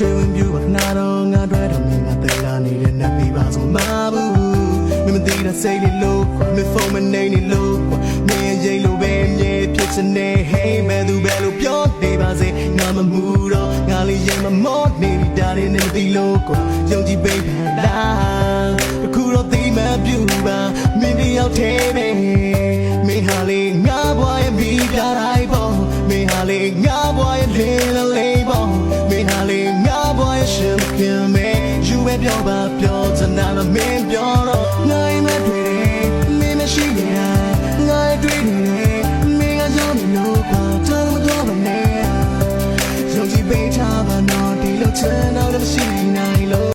တွေဝင်ပြူပါနာတော့ငါတွေ့တော့မင်းကတဲလာနေတဲ့နတ်ပြပါဆိုမဘူးမင်းမသိတာစိတ်လေးလို့မဖုန်းမနေနေလို့မင်းရိတ်လို့ပဲမြဲဖြစ်စနေ Hey ဘယ်သူပဲလို့ပြောနေပါစေငါမမူတော့ငါလေးရင်မမော့နေပြီဒါတွေနဲ့မသိလို့ကိုယုံကြည်ပေးတာအခုတော့သိမှပြူပါမင်းတယောက်တည်းပဲမင်းဟာလေးငါဘွားရဲ့မိသားတိုင်းပေါ့မင်းဟာလေးငါ ပဲပြောပါပြောချင်တာလည်းမင်းပြောတော့ငါ့မတွေ့တယ်မင်းမရှိနေတာငါတွေ့နေတယ်မင်းကကြောင့်လို့ကွာတော့မတော့မနဲ့ယုံကြည်ပေးထားပါတော့ဒီလိုချင်တော့လည်းမရှိနိုင်လို့